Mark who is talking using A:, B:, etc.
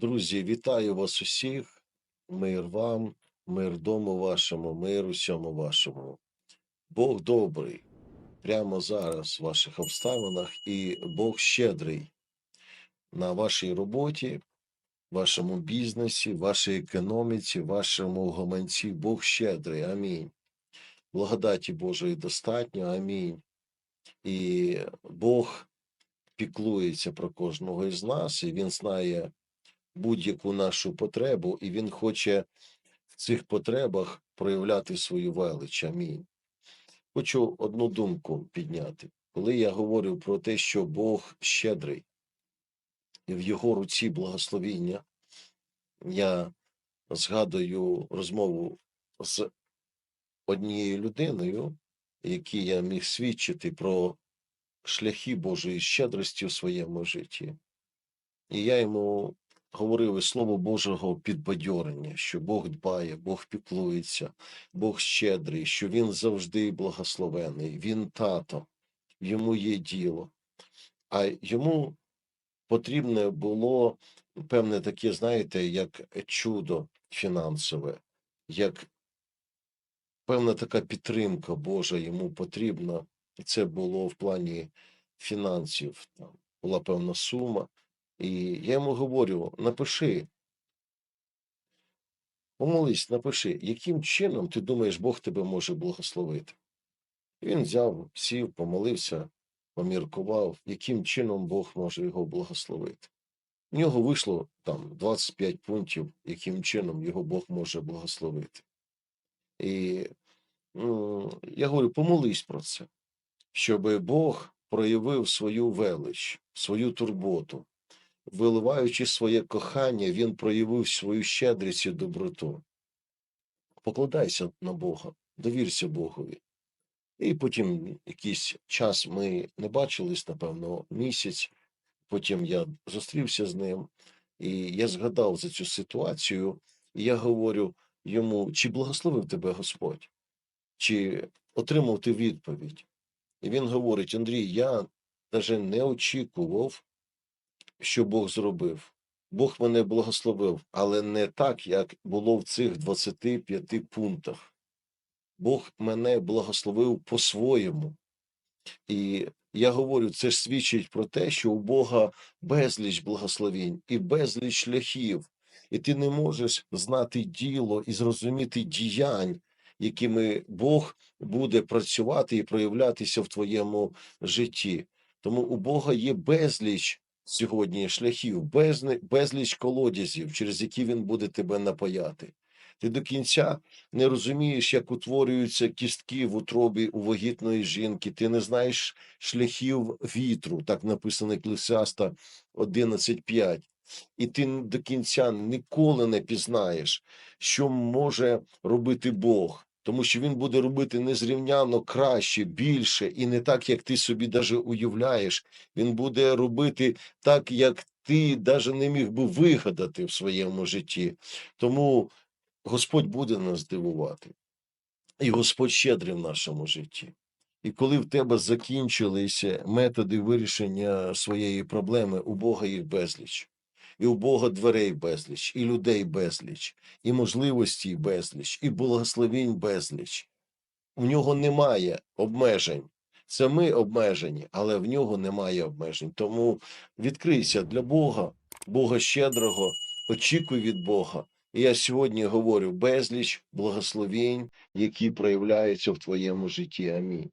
A: Друзі, вітаю вас усіх. Мир вам, мир дому вашому, мир усьому вашому. Бог добрий прямо зараз в ваших обставинах, і Бог щедрий на вашій роботі, вашому бізнесі, вашій економіці, вашому гаманці. Бог щедрий. Амінь. Благодаті Божої достатньо. Амінь. І Бог піклується про кожного із нас, і Він знає будь-яку нашу потребу, і Він хоче в цих потребах проявляти свою велич. Амінь. Хочу одну думку підняти. Коли я говорю про те, що Бог щедрий, і в його руці благословіння, я згадую розмову з однією людиною, якій я міг свідчити про шляхи Божої щедрості у своєму житті. І я йому говорив із Слово Божого підбадьорення, що Бог дбає, Бог піклується, Бог щедрий, що Він завжди благословений, Він тато, йому є діло. А йому потрібне було певне таке, знаєте, як чудо фінансове, як певна така підтримка Божа йому потрібна. І це було в плані фінансів. Там була певна сума. І я йому говорю: напиши, помолись, напиши, яким чином ти думаєш, Бог тебе може благословити. І він взяв, сів, помолився, поміркував, яким чином Бог може його благословити. В нього вийшло там 25 пунктів, яким чином його Бог може благословити. І м, я говорю, помолись про це, щоб Бог проявив свою велич, свою турботу, виливаючи своє кохання, він проявив свою щедрість і доброту. Покладайся на Бога, довірся Богові. І потім якийсь час ми не бачились, напевно, місяць. Потім я зустрівся з ним, і я згадав за цю ситуацію, і я говорю йому: чи благословив тебе Господь, чи отримав ти відповідь? І він говорить: Андрій, я навіть не очікував, що Бог зробив. Бог мене благословив, але не так, як було в цих 25 пунктах. Бог мене благословив по-своєму. І я говорю, це ж свідчить про те, що у Бога безліч благословінь і безліч шляхів, і ти не можеш знати діло і зрозуміти діянь, якими Бог буде працювати і проявлятися в твоєму житті. Тому у Бога є безліч сьогодні шляхів, безли- безліч колодязів, через які він буде тебе напаяти. Ти до кінця не розумієш, як утворюються кістки в утробі у вагітної жінки. Ти не знаєш шляхів вітру, так написано Еклесіаста 11.5. І ти до кінця ніколи не пізнаєш, що може робити Бог, тому що він буде робити незрівняно краще, більше, і не так, як ти собі даже уявляєш. Він буде робити так, як ти даже не міг би вигадати в своєму житті. Тому Господь буде нас дивувати, і Господь щедрий в нашому житті. І коли в тебе закінчилися методи вирішення своєї проблеми, у Бога їх безліч. І у Бога дверей безліч, і людей безліч, і можливостей безліч, і благословінь безліч. У нього немає обмежень. Це ми обмежені, але в нього немає обмежень. Тому відкрийся для Бога, Бога щедрого, очікуй від Бога. І я сьогодні говорю безліч благословінь, які проявляються в твоєму житті. Амінь.